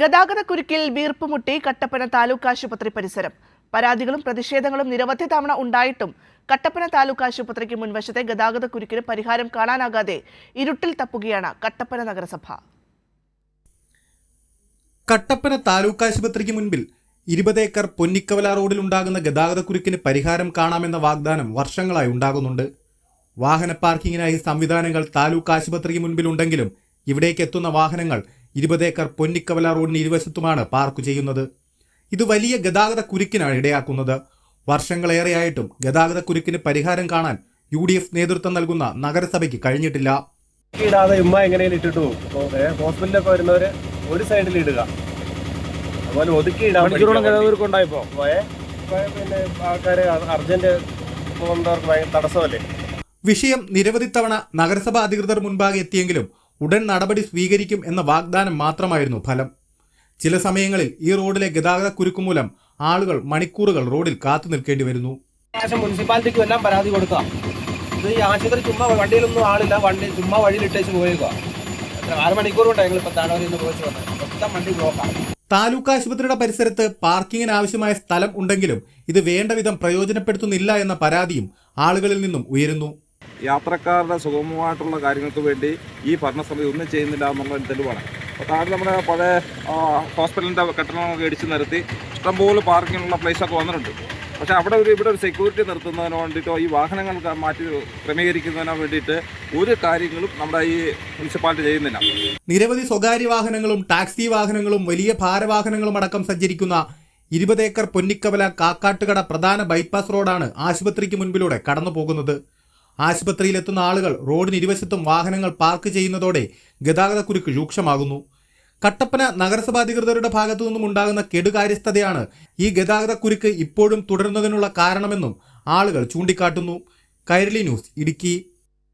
ഗതാഗതക്കുരുക്കിൽ വീർപ്പുമുട്ടി കട്ടപ്പന താലൂക്ക് ആശുപത്രി പരിസരം. പരാതികളും പ്രതിഷേധങ്ങളും നിരവധി തവണ ഉണ്ടായിട്ടും കട്ടപ്പന താലൂക്ക് ആശുപത്രിക്ക് മുൻവശത്തെ ഗതാഗതക്കുരുക്കിന് പരിഹാരം കാണാനാകാതെ ഇരുട്ടിൽ തപ്പുകയാണ് കട്ടപ്പന നഗരസഭ. കട്ടപ്പന താലൂക്ക് ആശുപത്രിക്ക് മുൻപിൽ ഇരുപത് ഏക്കർ പൊന്നിക്കവല റോഡിൽ ഉണ്ടാകുന്ന ഗതാഗതക്കുരുക്കിന് പരിഹാരം കാണാമെന്ന വാഗ്ദാനം വർഷങ്ങളായി ഉണ്ടാകുന്നുണ്ട്. വാഹന പാർക്കിങ്ങിനായി സംവിധാനങ്ങൾ താലൂക്ക് ആശുപത്രിക്ക് മുൻപിലുണ്ടെങ്കിലും ഇവിടേക്ക് എത്തുന്ന വാഹനങ്ങൾ ഇരുപത് ഏക്കർ പൊന്നിക്കവല റോഡിന് ഇരുവശത്തുമാണ് പാർക്ക് ചെയ്യുന്നത്. ഇത് വലിയ ഗതാഗത കുരുക്കിനാണ് ഇടയാക്കുന്നത്. വർഷങ്ങളേറെയായിട്ടും ഗതാഗത കുരുക്കിന് പരിഹാരം കാണാൻ യു ഡി എഫ് നേതൃത്വം നൽകുന്ന നഗരസഭയ്ക്ക് കഴിഞ്ഞിട്ടില്ല. ഇടാതെ ഉമ്മ എങ്ങനെയും ഇട്ടിട്ടു. ഹോസ്പിറ്റലിലൊക്കെ വരുന്നവര് ഒരു സൈഡിൽ ഇടുക. അതുപോലെ ഒതുക്കി ഇപ്പൊ പിന്നെ ആൾക്കാര് അർജന്റ് പോകുന്നവർക്ക് ഭയങ്കര തടസ്സമല്ലേ? വിഷയം നിരവധി തവണ നഗരസഭാ അധികൃതർ മുൻപാകെ എത്തിയെങ്കിലും ഉടൻ നടപടി സ്വീകരിക്കും എന്ന വാഗ്ദാനം മാത്രമായിരുന്നു ഫലം. ചില സമയങ്ങളിൽ ഈ റോഡിലെ ഗതാഗത കുരുക്ക് മൂലം ആളുകൾ മണിക്കൂറുകൾ റോഡിൽ കാത്തു നിൽക്കേണ്ടി വരുന്നു. മുനിസിപ്പാലിറ്റിക്ക് എല്ലാം പരാതി കൊടുക്കാം. ഇത് ഈ ആശുപത്രി ചുമ്മാ വണ്ടിയിലൊന്നും ആളില്ല വണ്ടി ചുമ്മാ വഴിയിൽ ഇട്ടേച്ച് പോയേക്കുക. എത്ര അരമണിക്കൂർ കൊണ്ടാണ് ഞങ്ങൾ ഇപ്പൊ താഴെ നിന്ന് പോയിച്ച് വന്നത് മൊത്തം വണ്ടി ബ്ലോക്കാണ് താലൂക്ക് ആശുപത്രിയുടെ പരിസരത്ത് പാർക്കിങ്ങിന് ആവശ്യമായ സ്ഥലം ഉണ്ടെങ്കിലും ഇത് വേണ്ട വിധം പ്രയോജനപ്പെടുത്തുന്നില്ല എന്ന പരാതിയും ആളുകളിൽ നിന്നും ഉയരുന്നു. യാത്രക്കാരുടെ സുഗമമായിട്ടുള്ള കാര്യങ്ങൾക്ക് വേണ്ടി ഈ ഭരണസമിതി ഒന്നും ചെയ്യുന്നില്ല എന്നുള്ള തെളിവാണ്. അപ്പോൾ താഴെ നമ്മുടെ പഴയ ഹോസ്പിറ്റലിന്റെ കെട്ടിടങ്ങളൊക്കെ ഇടിച്ച് നിരത്തി ഇഷ്ടംപോലെ പാർക്കിങ്ങിനുള്ള പ്ലേസൊക്കെ വന്നിട്ടുണ്ട്. പക്ഷേ അവിടെ ഒരു ഇവിടെ ഒരു സെക്യൂരിറ്റി നിർത്തുന്നതിന് വേണ്ടിയിട്ടോ ഈ വാഹനങ്ങൾ മാറ്റി ക്രമീകരിക്കുന്നതിനോ വേണ്ടിയിട്ട് ഒരു കാര്യങ്ങളും നമ്മുടെ ഈ മുനിസിപ്പാലിറ്റി ചെയ്യുന്നില്ല. നിരവധി സ്വകാര്യ വാഹനങ്ങളും ടാക്സി വാഹനങ്ങളും വലിയ ഭാരവാഹനങ്ങളും അടക്കം സഞ്ചരിക്കുന്ന ഇരുപത് ഏക്കർ പൊന്നിക്കവല കാക്കാട്ടുകട പ്രധാന ബൈപ്പാസ് റോഡാണ് ആശുപത്രിക്ക് മുൻപിലൂടെ കടന്നു പോകുന്നത് ആശുപത്രിയിലെത്തുന്ന ആളുകൾ റോഡിന് ഇരുവശത്തും വാഹനങ്ങൾ പാർക്ക് ചെയ്യുന്നതോടെ ഗതാഗതക്കുരുക്ക് രൂക്ഷമാകുന്നു. കട്ടപ്പന നഗരസഭാധികൃതരുടെ ഭാഗത്തു നിന്നും ഉണ്ടാകുന്ന കെടുകാര്യസ്ഥതയാണ് ഈ ഗതാഗതക്കുരുക്ക് ഇപ്പോഴും തുടരുന്നതിനുള്ള കാരണമെന്നും ആളുകൾ ചൂണ്ടിക്കാട്ടുന്നു. കൈരളി ന്യൂസ് ഇടുക്കി.